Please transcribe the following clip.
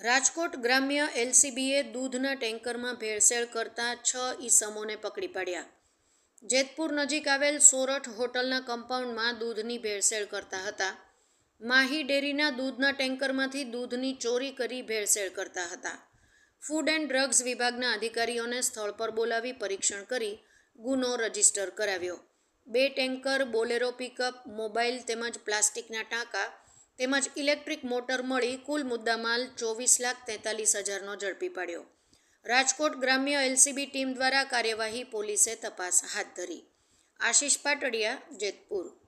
રાજકોટ ગ્રામ્ય એલસીબીએ દૂધના ટેન્કરમાં ભેળસેળ કરતા છ ઈસમોને પકડી પાડ્યા. જેતપુર નજીક આવેલ સોરઠ હોટલના કમ્પાઉન્ડમાં દૂધની ભેળસેળ કરતા હતા. માહી ડેરીના દૂધના ટેન્કરમાંથી દૂધની ચોરી કરી ભેળસેળ કરતા હતા. ફૂડ એન્ડ ડ્રગ્સ વિભાગના અધિકારીઓને સ્થળ પર બોલાવી પરીક્ષણ કરી ગુનો રજિસ્ટર કરાવ્યો. બે ટેન્કર, બોલેરો પિકઅપ, મોબાઈલ તેમજ પ્લાસ્ટિકના ટાંકા તેમજ ઇલેક્ટ્રિક મોટર મળી કુલ મુદ્દામાલ ચોવીસ લાખ તેતાલીસ હજારનો ઝડપી પાડ્યો. રાજકોટ ગ્રામ્ય એલસીબી ટીમ દ્વારા કાર્યવાહી પોલીસે તપાસ હાથ ધરી. આશિષ પાટડિયા, જેતપુર.